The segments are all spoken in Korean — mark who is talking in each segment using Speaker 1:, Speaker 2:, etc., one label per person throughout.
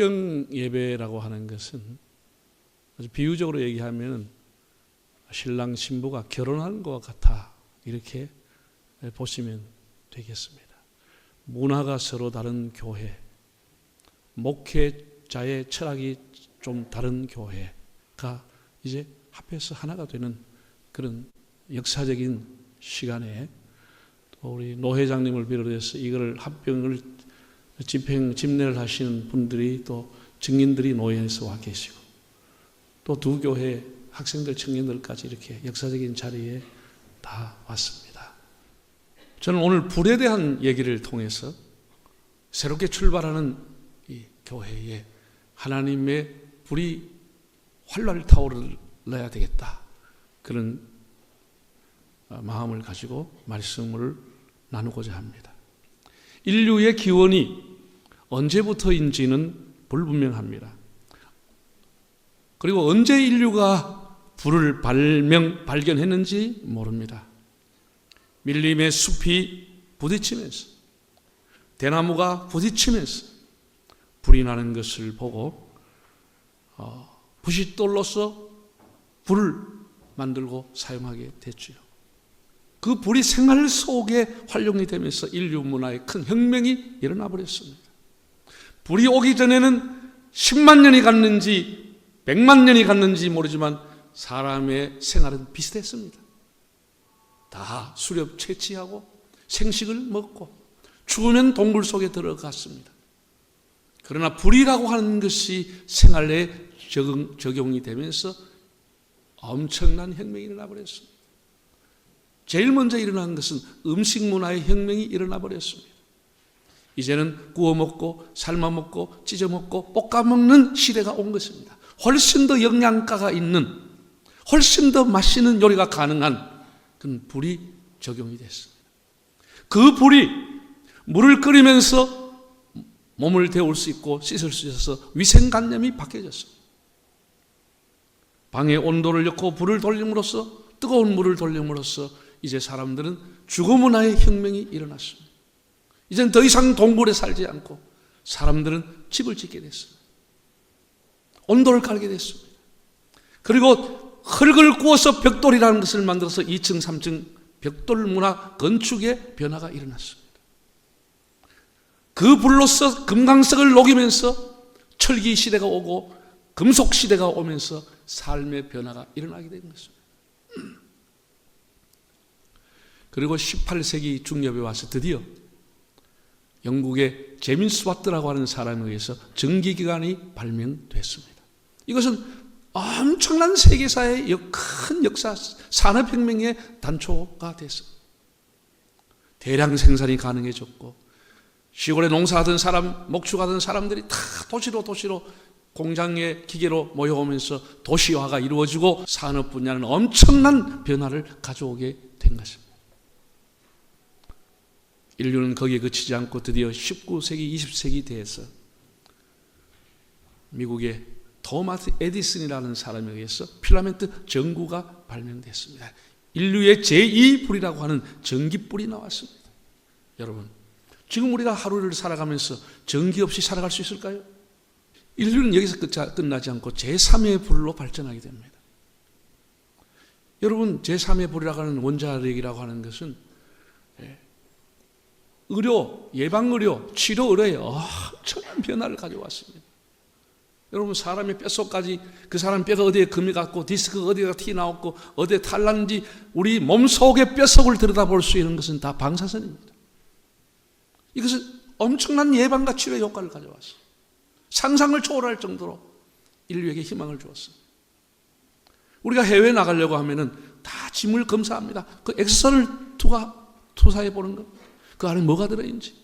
Speaker 1: 합병 예배라고 하는 것은 아주 비유적으로 얘기하면 신랑 신부가 결혼하는 것 같아 이렇게 보시면 되겠습니다. 문화가 서로 다른 교회, 목회자의 철학이 좀 다른 교회가 이제 합해서 하나가 되는 그런 역사적인 시간에 또 우리 노 회장님을 비롯해서 이걸 합병을 집행 집례를 하시는 분들이 또 증인들이 노예에서 와 계시고 또 두 교회 학생들 청년들까지 이렇게 역사적인 자리에 다 왔습니다. 저는 오늘 불에 대한 얘기를 통해서 새롭게 출발하는 이 교회에 하나님의 불이 활활 타오르야 되겠다. 그런 어, 마음을 가지고 말씀을 나누고자 합니다. 인류의 기원이 언제부터인지는 불분명합니다. 그리고 언제 인류가 불을 발명, 발견했는지 모릅니다. 밀림의 숲이 부딪히면서, 대나무가 부딪히면서 불이 나는 것을 보고, 어, 부싯돌로서 불을 만들고 사용하게 됐지요. 그 불이 생활 속에 활용이 되면서 인류 문화에 큰 혁명이 일어나 버렸습니다. 불이 오기 전에는 10만 년이 갔는지 100만 년이 갔는지 모르지만 사람의 생활은 비슷했습니다. 다 수렵 채취하고 생식을 먹고 추우면 동굴 속에 들어갔습니다. 그러나 불이라고 하는 것이 생활에 적용, 적용이 되면서 엄청난 혁명이 일어나 버렸습니다. 제일 먼저 일어난 것은 음식 문화의 혁명이 일어나 버렸습니다. 이제는 구워 먹고 삶아 먹고 찢어 먹고 볶아 먹는 시대가 온 것입니다. 훨씬 더 영양가가 있는 훨씬 더 맛있는 요리가 가능한 그런 불이 적용이 됐습니다. 그 불이 물을 끓이면서 몸을 데울 수 있고 씻을 수 있어서 위생관념이 바뀌어졌습니다. 방의 온도를 넣고 불을 돌림으로써 뜨거운 물을 돌림으로써 이제 사람들은 주거 문화의 혁명이 일어났습니다. 이젠 더 이상 동굴에 살지 않고 사람들은 집을 짓게 됐습니다. 온도를 깔게 됐습니다. 그리고 흙을 구워서 벽돌이라는 것을 만들어서 2층, 3층 벽돌 문화 건축의 변화가 일어났습니다. 그 불로서 금강석을 녹이면서 철기 시대가 오고 금속 시대가 오면서 삶의 변화가 일어나게 된 것입니다. 그리고 18세기 중엽에 와서 드디어 영국의 제민스 와트라고 하는 사람에 의해서 전기기관이 발명됐습니다. 이것은 엄청난 세계사의 큰 역사, 산업혁명의 단초가 됐습니다. 대량 생산이 가능해졌고, 시골에 농사하던 사람, 목축하던 사람들이 다 도시로 도시로 공장의 기계로 모여오면서 도시화가 이루어지고 산업 분야는 엄청난 변화를 가져오게 된 것입니다. 인류는 거기에 그치지 않고 드디어 19세기, 20세기 대해서 미국의 토마스 에디슨이라는 사람에 의해서 필라멘트 전구가 발명됐습니다. 인류의 제2불이라고 하는 전기불이 나왔습니다. 여러분, 지금 우리가 하루를 살아가면서 전기 없이 살아갈 수 있을까요? 인류는 여기서 끝나지 않고 제3의 불로 발전하게 됩니다. 여러분, 제3의 불이라고 하는 원자력이라고 하는 것은 의료, 예방의료, 치료의료에 엄청난 변화를 가져왔습니다. 여러분 사람의 뼛속까지 그 사람 뼈가 어디에 금이 갔고 디스크가 어디가 튀 나왔고 어디에 탈났는지 우리 몸 속의 뼛속을 들여다볼 수 있는 것은 다 방사선입니다. 이것은 엄청난 예방과 치료 효과를 가져왔어요. 상상을 초월할 정도로 인류에게 희망을 주었어요. 우리가 해외 나가려고 하면은 다 짐을 검사합니다. 그 엑스선을 투가 투사해 보는 것. 그 안에 뭐가 들어있는지.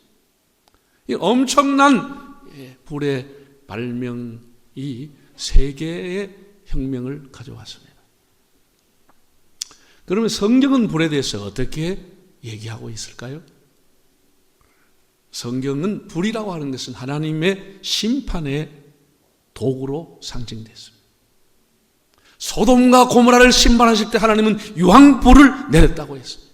Speaker 1: 이 엄청난 예, 불의 발명이 세계의 혁명을 가져왔습니다. 그러면 성경은 불에 대해서 어떻게 얘기하고 있을까요? 성경은 불이라고 하는 것은 하나님의 심판의 도구로 상징됐습니다. 소돔과 고모라를 심판하실 때 하나님은 유황불을 내렸다고 했습니다.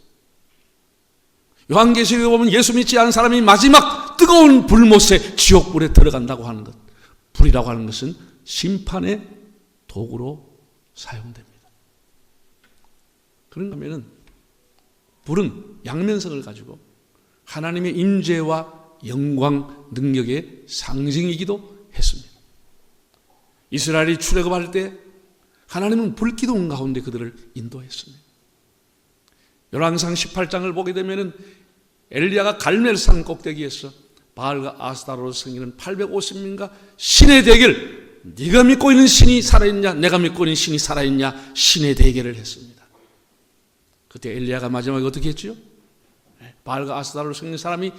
Speaker 1: 요한계시록에 보면 예수 믿지 않은 사람이 마지막 뜨거운 불못에 지옥불에 들어간다고 하는 것. 불이라고 하는 것은 심판의 도구로 사용됩니다. 그런가 하면은 불은 양면성을 가지고 하나님의 임재와 영광, 능력의 상징이기도 했습니다. 이스라엘이 출애굽할 때 하나님은 불기둥 가운데 그들을 인도했습니다. 열왕상 18장을 보게 되면은 엘리야가 갈멜산 꼭대기에서 바알과 아스타로를 섬기는 850명과 신의 대결 네가 믿고 있는 신이 살아있냐 내가 믿고 있는 신이 살아있냐 신의 대결을 했습니다. 그때 엘리야가 마지막에 어떻게 했지요? 바알과 아스타로를 섬기는 사람이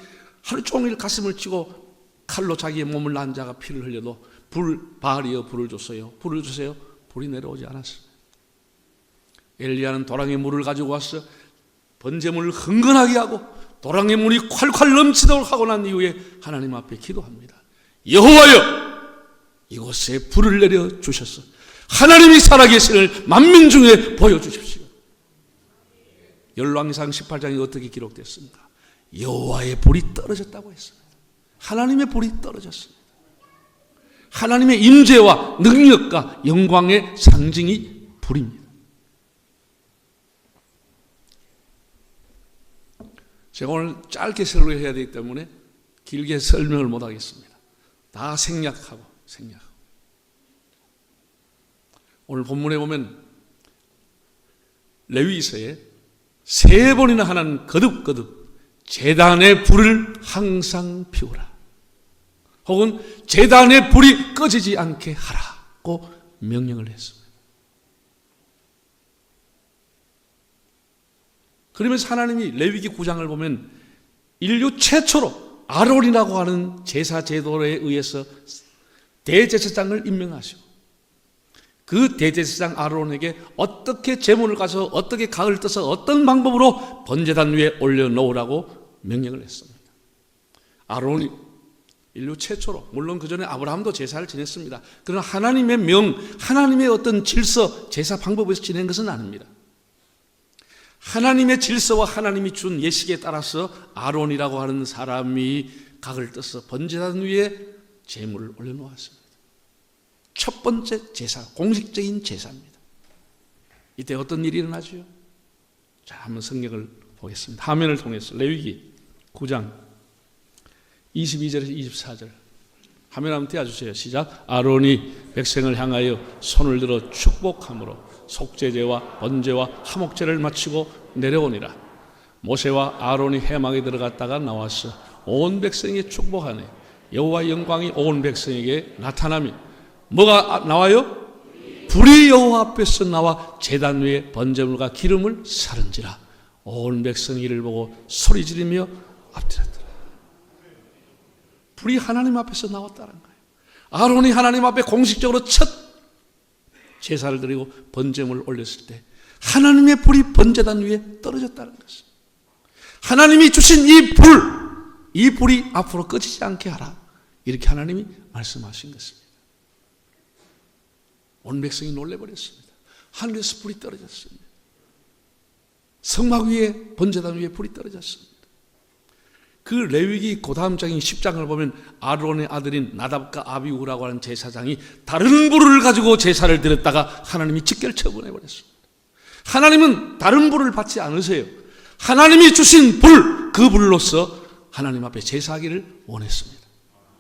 Speaker 1: 하루 종일 가슴을 치고 칼로 자기의 몸을 난 자가 피를 흘려도 불 바알이여 불을 줬어요. 불을 주세요. 불이 내려오지 않았어요. 엘리야는 도랑에 물을 가지고 왔어 번제물을 흥건하게 하고 도랑의 물이 콸콸 넘치도록 하고 난 이후에 하나님 앞에 기도합니다. 여호와여 이곳에 불을 내려 주셨어. 하나님이 살아계신을 만민 중에 보여주십시오. 열왕상 18장이 어떻게 기록됐습니까? 여호와의 불이 떨어졌다고 했습니다. 하나님의 불이 떨어졌습니다. 하나님의 임재와 능력과 영광의 상징이 불입니다. 제가 오늘 짧게 설교해야 되기 때문에 길게 설명을 못 하겠습니다. 다 생략하고 생략하고. 오늘 본문에 보면 레위서에 세 번이나 하나는 거듭거듭 재단의 불을 항상 피우라. 혹은 재단의 불이 꺼지지 않게 하라고 명령을 했습니다. 그러면서 하나님이 레위기 9장을 보면 인류 최초로 아론이라고 하는 제사 제도에 의해서 대제사장을 임명하시고 그 대제사장 아론에게 어떻게 제물을 가서 어떻게 각을 떠서 어떤 방법으로 번제단 위에 올려놓으라고 명령을 했습니다. 아론이 인류 최초로 물론 그 전에 아브라함도 제사를 지냈습니다. 그러나 하나님의 명, 하나님의 어떤 질서, 제사 방법에서 지낸 것은 아닙니다. 하나님의 질서와 하나님이 준 예식에 따라서 아론이라고 하는 사람이 각을 떠서 번제단 위에 제물을 올려놓았습니다. 첫 번째 제사, 공식적인 제사입니다. 이때 어떤 일이 일어나죠? 자, 한번 성경을 보겠습니다. 화면을 통해서 레위기 9장 22절에서 24절 화면 한번 띄워주세요. 시작. 아론이 백성을 향하여 손을 들어 축복함으로 속죄제와 번제와 화목제를 마치고 내려오니라. 모세와 아론이 해막에 들어갔다가 나와서 온 백성에게 축복하네. 여호와 영광이 온 백성에게 나타나며 뭐가 나와요? 불이 여호와 앞에서 나와 제단 위에 번제물과 기름을 사른지라. 온 백성이 이를 보고 소리 지르며 앞들었더라. 불이 하나님 앞에서 나왔다는 거예요. 아론이 하나님 앞에 공식적으로 첫 제사를 드리고 번제물을 올렸을 때 하나님의 불이 번제단 위에 떨어졌다는 것입니다. 하나님이 주신 이 불, 이 불이 앞으로 꺼지지 않게 하라. 이렇게 하나님이 말씀하신 것입니다. 온 백성이 놀래버렸습니다. 하늘에서 불이 떨어졌습니다. 성막 위에 번제단 위에 불이 떨어졌습니다. 그 레위기 그 다음 장인 10장을 보면 아론의 아들인 나답과 아비우라고 하는 제사장이 다른 불을 가지고 제사를 드렸다가 하나님이 직결 처분해 버렸습니다. 하나님은 다른 불을 받지 않으세요. 하나님이 주신 불, 그 불로서 하나님 앞에 제사하기를 원했습니다.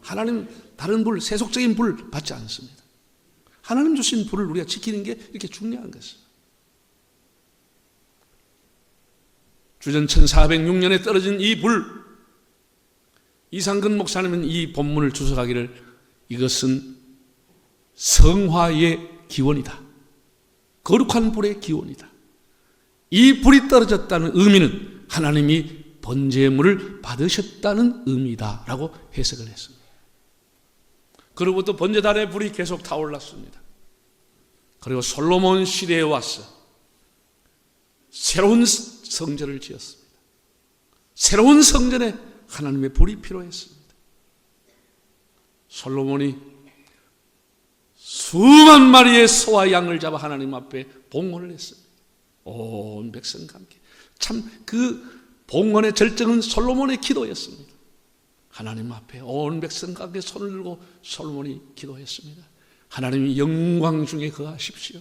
Speaker 1: 하나님 다른 불, 세속적인 불 받지 않습니다. 하나님 주신 불을 우리가 지키는 게 이렇게 중요한 것입니다. 주전 1406년에 떨어진 이 불, 이상근 목사님은 이 본문을 주석하기를 이것은 성화의 기원이다. 거룩한 불의 기원이다. 이 불이 떨어졌다는 의미는 하나님이 번제물을 받으셨다는 의미다라고 해석을 했습니다. 그로부터 번제단의 불이 계속 타올랐습니다. 그리고 솔로몬 시대에 와서 새로운 성전을 지었습니다. 새로운 성전에 하나님의 불이 필요했습니다. 솔로몬이 수만 마리의 소와 양을 잡아 하나님 앞에 봉헌을 했습니다. 온 백성과 함께. 참 그 봉헌의 절정은 솔로몬의 기도였습니다. 하나님 앞에 온 백성과 함께 손을 들고 솔로몬이 기도했습니다. 하나님이 영광 중에 거하십시오.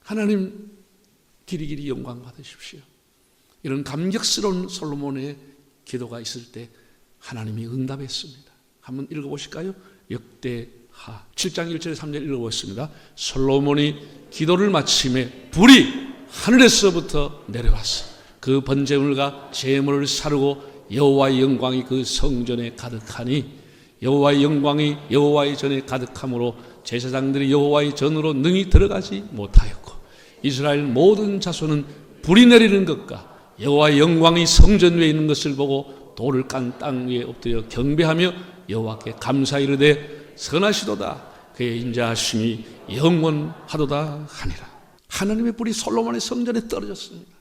Speaker 1: 하나님 길이 길이 영광 받으십시오. 이런 감격스러운 솔로몬의 기도가 있을 때 하나님이 응답했습니다. 한번 읽어보실까요? 역대하 7장 1절 3절 읽어보겠습니다. 솔로몬이 기도를 마침에 불이 하늘에서부터 내려왔어. 그 번제물과 제물을 사르고 여호와의 영광이 그 성전에 가득하니 여호와의 영광이 여호와의 전에 가득함으로 제사장들이 여호와의 전으로 능히 들어가지 못하였고 이스라엘 모든 자손은 불이 내리는 것과 여호와의 영광이 성전 위에 있는 것을 보고 돌을 깐 땅 위에 엎드려 경배하며 여호와께 감사 이르되 선하시도다. 그의 인자하심이 영원하도다 하니라. 하나님의 불이 솔로몬의 성전에 떨어졌습니다.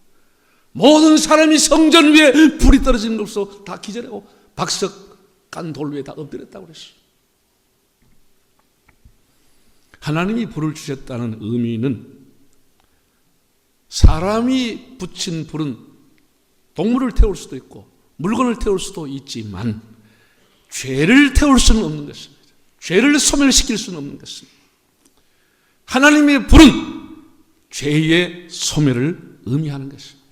Speaker 1: 모든 사람이 성전 위에 불이 떨어지는 것으로 다 기절하고 박석 깐 돌 위에 다 엎드렸다고 그랬어요. 하나님이 불을 주셨다는 의미는 사람이 붙인 불은 동물을 태울 수도 있고 물건을 태울 수도 있지만 죄를 태울 수는 없는 것입니다. 죄를 소멸시킬 수는 없는 것입니다. 하나님의 불은 죄의 소멸을 의미하는 것입니다.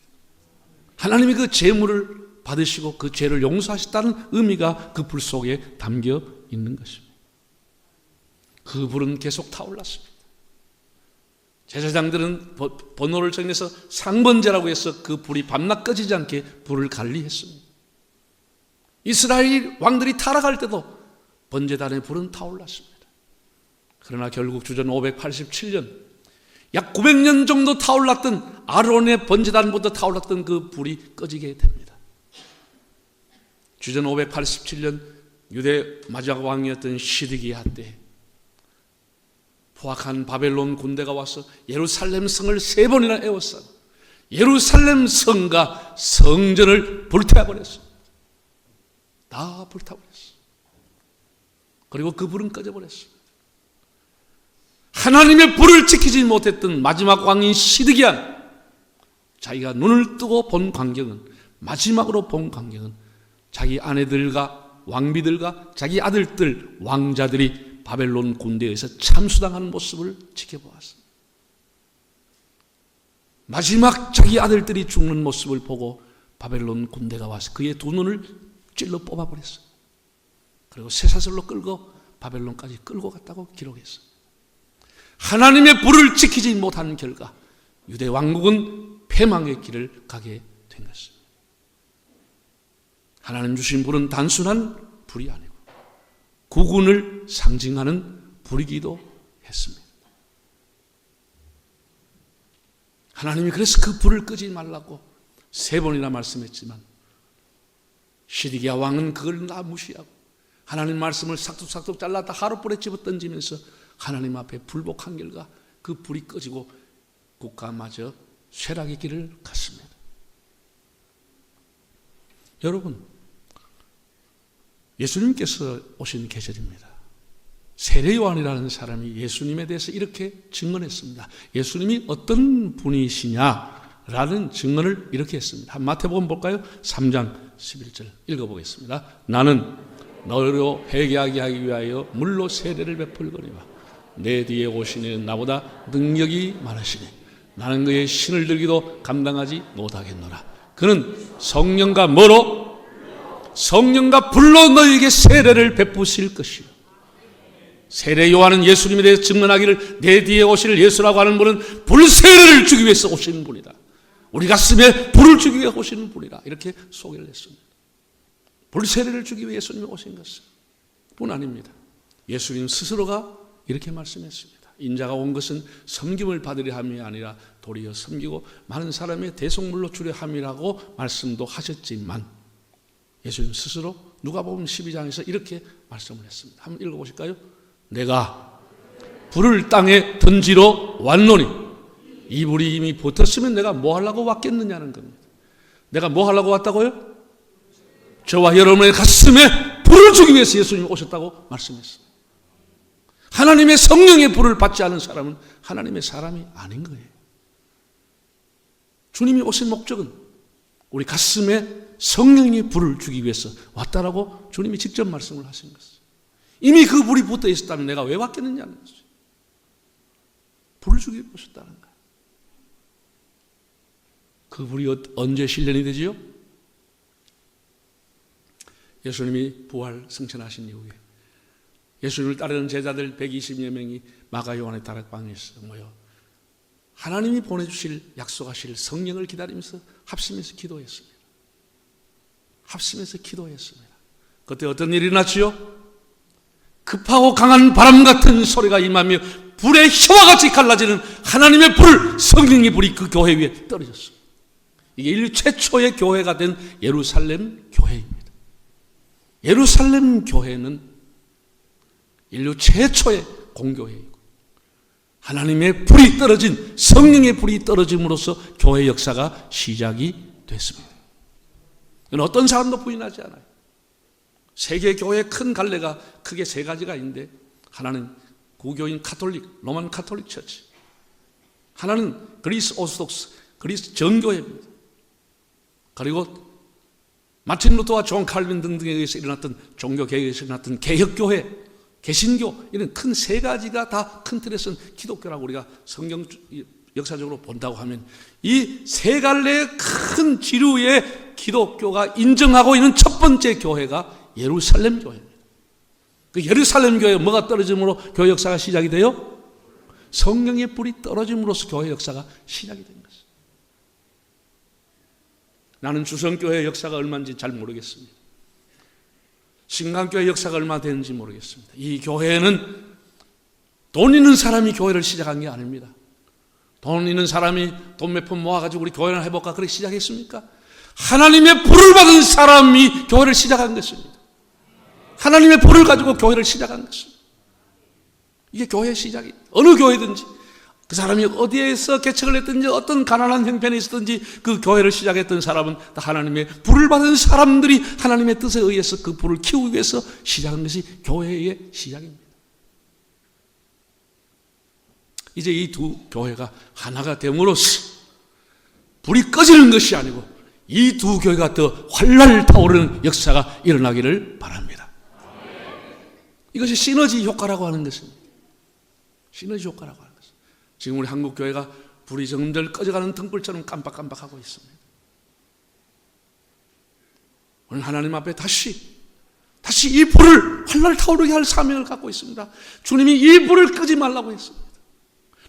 Speaker 1: 하나님이 그 죄물을 받으시고 그 죄를 용서하셨다는 의미가 그 불 속에 담겨 있는 것입니다. 그 불은 계속 타올랐습니다. 제사장들은 번- 번호를 정해서 상번제라고 해서 그 불이 밤낮 꺼지지 않게 불을 관리했습니다. 이스라엘 왕들이 타락할 때도 번제단의 불은 타올랐습니다. 그러나 결국 주전 587년 약 900년 정도 타올랐던 아론의 번제단부터 타올랐던 그 불이 꺼지게 됩니다. 주전 587년 유대 마지막 왕이었던 시드기야 때 포악한 바벨론 군대가 와서 예루살렘 성을 세 번이나 에워싸 예루살렘 성과 성전을 불태워 버렸어. 다 불타 버렸어. 그리고 그 불은 꺼져 버렸어. 하나님의 불을 지키지 못했던 마지막 왕인 시드기야 자기가 눈을 뜨고 본 광경은 마지막으로 본 광경은 자기 아내들과 왕비들과 자기 아들들 왕자들이 바벨론 군대에서 참수당하는 모습을 지켜보았습니다. 마지막 자기 아들들이 죽는 모습을 보고 바벨론 군대가 와서 그의 두 눈을 찔러 뽑아버렸어요. 그리고 쇠사슬로 끌고 바벨론까지 끌고 갔다고 기록했어요. 하나님의 불을 지키지 못한 결과 유대 왕국은 패망의 길을 가게 된 것입니다. 하나님 주신 불은 단순한 불이 아니고 구군을 상징하는 불이기도 했습니다. 하나님이 그래서 그 불을 끄지 말라고 세 번이나 말씀했지만 시디기야 왕은 그걸 다 무시하고 하나님 말씀을 삭둑삭둑 잘랐다 하루불에 집어 던지면서 하나님 앞에 불복한 결과 그 불이 꺼지고 국가마저 쇠락의 길을 갔습니다. 여러분, 예수님께서 오신 계절입니다. 세례요한이라는 사람이 예수님에 대해서 이렇게 증언했습니다. 예수님이 어떤 분이시냐라는 증언을 이렇게 했습니다. 한 마태복음 볼까요? 3장 11절 읽어보겠습니다. 나는 너로 회개하게 하기 위하여 물로 세례를 베풀거니와 내 뒤에 오시는 나보다 능력이 많으시니 나는 그의 신을 들기도 감당하지 못하겠노라. 그는 성령과 뭐로 성령과 불로 너에게 세례를 베푸실 것이요. 세례 요한은 예수님에 대해서 증언하기를 내 뒤에 오실 예수라고 하는 분은 불세례를 주기 위해서 오시는 분이다. 우리 가슴에 불을 주기 위해 오시는 분이다. 이렇게 소개를 했습니다. 불세례를 주기 위해 예수님이 오신 것은 뿐 아닙니다. 예수님 스스로가 이렇게 말씀했습니다. 인자가 온 것은 섬김을 받으려 함이 아니라 도리어 섬기고 많은 사람의 대속물로 주려 함이라고 말씀도 하셨지만 예수님 스스로 누가복음 12장에서 이렇게 말씀을 했습니다. 한번 읽어 보실까요? 내가 불을 땅에 던지러 왔노니 이 불이 이미 붙었으면 내가 뭐 하려고 왔겠느냐는 겁니다. 내가 뭐 하려고 왔다고요? 저와 여러분의 가슴에 불을 주기 위해서 예수님이 오셨다고 말씀했습니다. 하나님의 성령의 불을 받지 않은 사람은 하나님의 사람이 아닌 거예요. 주님이 오신 목적은 우리 가슴에 성령의 불을 주기 위해서 왔다라고 주님이 직접 말씀을 하신 것이죠. 이미 그 불이 붙어 있었다면 내가 왜 왔겠느냐는 거죠. 불을 주기 위해 오셨다는 거예요. 그 불이 어- 언제 실현이 되지요? 예수님이 부활 승천하신 이후에 예수님을 따르는 제자들 120여 명이 마가 요한의 다락방에서 모여 하나님이 보내주실 약속하실 성령을 기다리면서 합심해서 기도했습니다. 합심해서 기도했습니다. 그때 어떤 일이 일어났지요? 급하고 강한 바람 같은 소리가 임하며 불의 혀와 같이 갈라지는 하나님의 불, 성령의 불이 그 교회 위에 떨어졌어요. 이게 인류 최초의 교회가 된 예루살렘 교회입니다. 예루살렘 교회는 인류 최초의 공교회이고 하나님의 불이 떨어진 성령의 불이 떨어짐으로써 교회 역사가 시작이 됐습니다. 이건 어떤 사람도 부인하지 않아요. 세계 교회의 큰 갈래가 크게 세 가지가 있는데 하나는 구교인 카톨릭, 로만 카톨릭 처치. 하나는 그리스 오스독스, 그리스 정교회입니다. 그리고 마틴 루터와 존 칼빈 등등에 의해서 일어났던 종교 개혁에 서 일어났던 개혁교회, 개신교 이런 큰 세 가지가 다 큰 틀에서는 기독교라고 우리가 성경 역사적으로 본다고 하면 이 세 갈래의 큰 지류의 기독교가 인정하고 있는 첫 번째 교회가 예루살렘 교회입니다. 그 예루살렘 교회 뭐가 떨어짐으로 교회 역사가 시작이 돼요? 성령의 불이 떨어짐으로써 교회 역사가 시작이 된 것입니다. 나는 주성교회 역사가 얼마인지 잘 모르겠습니다. 신강교회 역사가 얼마 되는지 모르겠습니다. 이 교회는 돈 있는 사람이 교회를 시작한 게 아닙니다. 돈 있는 사람이 돈 몇 푼 모아가지고 우리 교회를 해볼까 그렇게 시작했습니까? 하나님의 불을 받은 사람이 교회를 시작한 것입니다. 하나님의 불을 가지고 교회를 시작한 것입니다. 이게 교회의 시작이 어느 교회든지 그 사람이 어디에서 개척을 했든지 어떤 가난한 형편에 있었든지 그 교회를 시작했던 사람은 다 하나님의 불을 받은 사람들이 하나님의 뜻에 의해서 그 불을 키우기 위해서 시작한 것이 교회의 시작입니다. 이제 이 두 교회가 하나가 됨으로써 불이 꺼지는 것이 아니고 이 두 교회가 더 활랄 타오르는 역사가 일어나기를 바랍니다. 이것이 시너지 효과라고 하는 것입니다. 시너지 효과라고 하는 것입니다. 지금 우리 한국 교회가 불이 점점 꺼져가는 등불처럼 깜빡깜빡하고 있습니다. 오늘 하나님 앞에 다시 다시 이 불을 활랄 타오르게 할 사명을 갖고 있습니다. 주님이 이 불을 끄지 말라고 했습니다.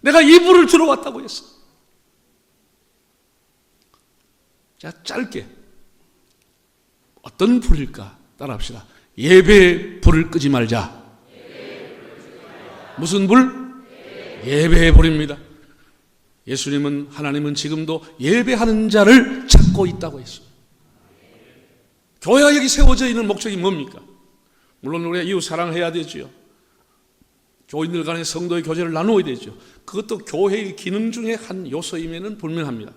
Speaker 1: 내가 이 불을 들어왔다고 했어. 자, 짧게. 어떤 불일까? 따라합시다. 예배의 불을 끄지 말자. 무슨 불? 예배의 불입니다. 예수님은, 하나님은 지금도 예배하는 자를 찾고 있다고 했어요. 교회가 여기 세워져 있는 목적이 뭡니까? 물론 우리가 이웃 사랑해야 되지요. 교인들 간의 성도의 교제를 나누어야 되죠. 그것도 교회의 기능 중에 한 요소임에는 분명합니다.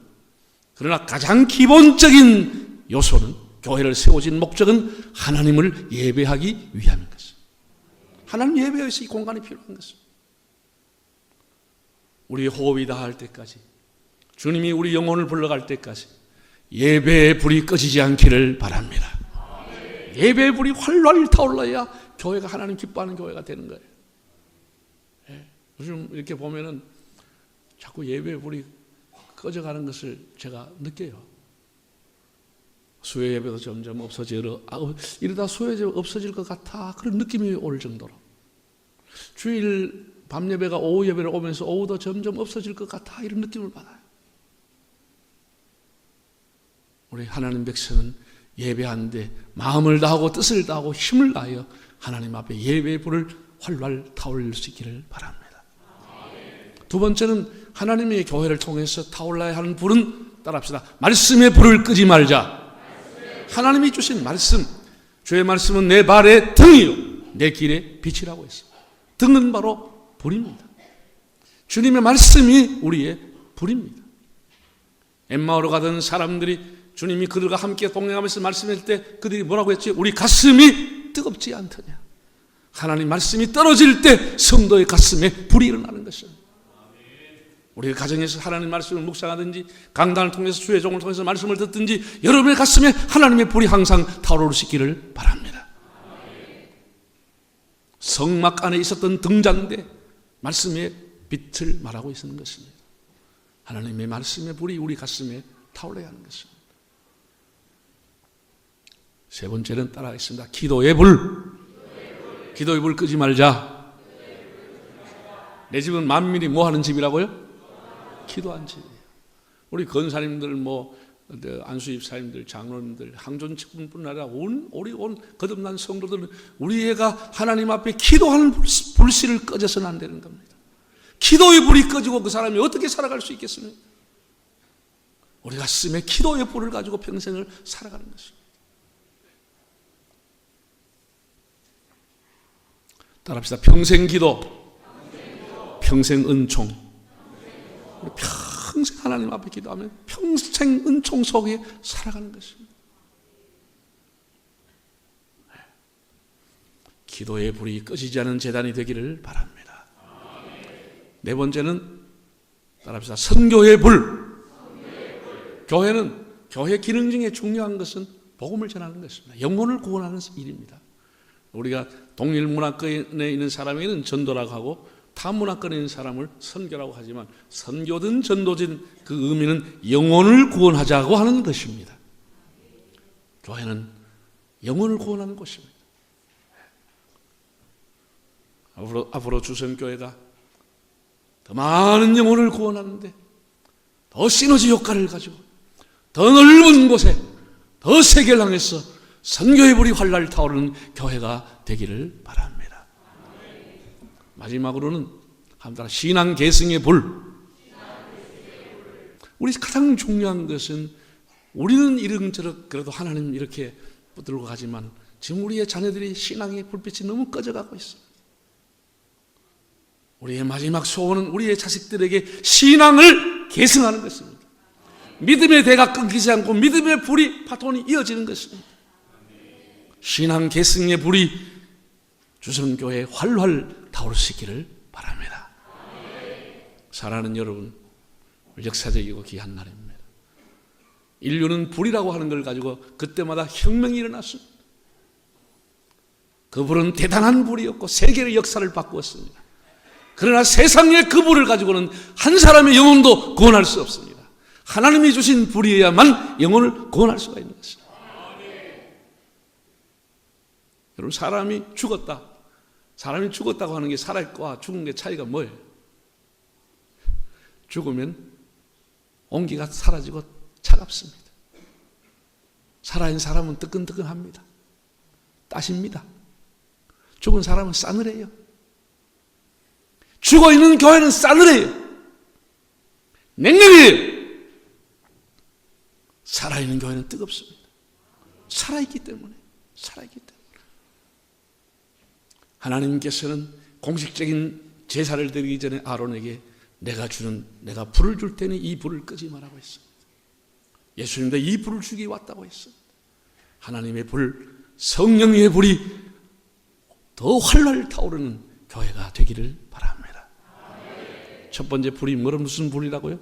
Speaker 1: 그러나 가장 기본적인 요소는 교회를 세워진 목적은 하나님을 예배하기 위함인 것입니다. 하나님 예배에 서 이 공간이 필요한 것입니다. 우리 호흡이 다할 때까지 주님이 우리 영혼을 불러갈 때까지 예배의 불이 꺼지지 않기를 바랍니다. 예배의 불이 활활 타올라야 교회가 하나님 기뻐하는 교회가 되는 거예요. 요즘 이렇게 보면은 자꾸 예배 불이 꺼져가는 것을 제가 느껴요. 수요 예배도 점점 없어지러 아, 이러다 수요 예배 없어질 것 같아 그런 느낌이 올 정도로 주일 밤 예배가 오후 예배를 오면서 오후도 점점 없어질 것 같아 이런 느낌을 받아요. 우리 하나님 백성은 예배하는데 마음을 다하고 뜻을 다하고 힘을 다하여 하나님 앞에 예배의 불을 활활 타올릴 수 있기를 바랍니다. 두 번째는 하나님의 교회를 통해서 타올라야 하는 불은 따라합시다. 말씀의 불을 끄지 말자. 하나님이 주신 말씀, 주의 말씀은 내 발의 등이요, 내 길의 빛이라고 했어. 등은 바로 불입니다. 주님의 말씀이 우리의 불입니다. 엠마오로 가던 사람들이 주님이 그들과 함께 동행하면서 말씀할 때 그들이 뭐라고 했지? 우리 가슴이 뜨겁지 않더냐. 하나님 말씀이 떨어질 때 성도의 가슴에 불이 일어나는 것입니다. 우리 가정에서 하나님 말씀을 묵상하든지 강단을 통해서 주의 종을 통해서 말씀을 듣든지 여러분의 가슴에 하나님의 불이 항상 있기를 바랍니다. 성막 안에 있었던 등잔대 말씀의 빛을 말하고 있는 것입니다. 하나님의 말씀의 불이 우리 가슴에 타올라야 하는 것입니다. 세 번째는 따라하겠습니다. 기도의 불. 기도의 불 끄지 말자. 내 집은 만민이 뭐 하는 집이라고요? 기도한 집이에요. 우리 건사님들 뭐 안수 입 사님들, 장로님들, 항존 측분뿐 아니라 온 우리 온 거듭난 성도들은 우리 애가 하나님 앞에 기도하는 불씨- 불씨를 꺼져서는 안 되는 겁니다. 기도의 불이 꺼지고 그 사람이 어떻게 살아갈 수 있겠습니까? 우리 가슴에 기도의 불을 가지고 평생을 살아가는 것입니다. 따라합시다. 평생 기도, 평생 은총. 평생 하나님 앞에 기도하면 평생 은총 속에 살아가는 것입니다. 기도의 불이 꺼지지 않은 재단이 되기를 바랍니다. 네 번째는 따라합시다. 선교의 불. 교회는 교회 기능 중에 중요한 것은 복음을 전하는 것입니다. 영혼을 구원하는 일입니다. 우리가 동일 문화권에 있는 사람에게는 전도라고 하고 있는 사람을 선교라고 하지만 선교든 전도든 그 의미는 영혼을 구원하자고 하는 것입니다. 교회는 영혼을 구원하는 곳입니다. 앞으로, 앞으로 주선교회가 더 많은 영혼을 구원하는데 더 시너지 효과를 가지고 더 넓은 곳에 더 세계를 향해서 선교의 불이 활랄 타오르는 교회가 되기를 바랍니다. 마지막으로는 한따라 신앙 계승의 불. 우리 가장 중요한 것은 우리는 이런저런 그래도 하나님 이렇게 붙들고 가지만 지금 우리의 자녀들이 신앙의 불빛이 너무 꺼져가고 있어. 우리의 마지막 소원은 우리의 자식들에게 신앙을 계승하는 것입니다. 믿음의 대가 끊기지 않고 믿음의 불이 파톤이 이어지는 것입니다. 신앙 계승의 불이 주선교회 활활 있기를 바랍니다. 사랑하는 여러분, 역사적이고 귀한 날입니다. 인류는 불이라고 하는 걸 가지고 그때마다 혁명이 일어났습니다. 그 불은 대단한 불이었고 세계의 역사를 바꾸었습니다. 그러나 세상의 그 불을 가지고는 한 사람의 영혼도 구원할 수 없습니다. 하나님이 주신 불이어야만 영혼을 구원할 수가 있는 것입니다. 여러분 사람이 죽었다. 사람이 죽었다고 하는 게 살아있고 죽은 게 차이가 뭐예요? 죽으면 온기가 사라지고 차갑습니다. 살아있는 사람은 뜨끈뜨끈합니다. 따십니다. 죽은 사람은 싸늘해요. 죽어 있는 교회는 싸늘해요. 냉랭해요. 살아있는 교회는 뜨겁습니다. 살아있기 때문에. 살아있기 때문에. 하나님께서는 공식적인 제사를 드리기 전에 아론에게 내가 주는 내가 불을 줄 테니 이 불을 끄지 말라고 했습니다. 예수님도 이 불을 주기 왔다고 했습니다. 하나님의 불, 성령의 불이 더 활활 타오르는 교회가 되기를 바랍니다. 첫 번째 불이 뭐라 무슨 불이라고요?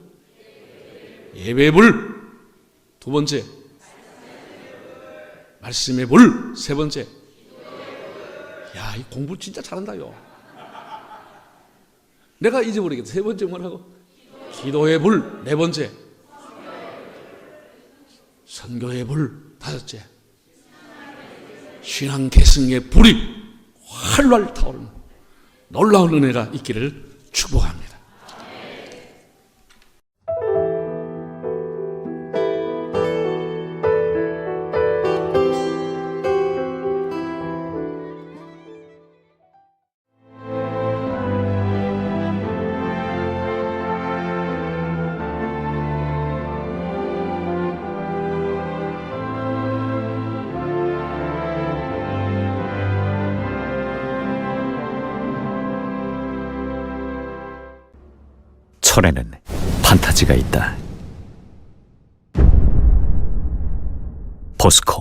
Speaker 1: 예배 불. 두 번째 말씀의 불. 세 번째 야, 이 공부 진짜 잘한다요. 내가 잊어버리겠다. 세 번째 뭐라고? 기도의 불. 네 번째. 선교의 불. 다섯째. 신앙 계승의 불이 활활 타오르는 놀라운 은혜가 있기를 축복합니다.
Speaker 2: 판타지가 있다. 포스코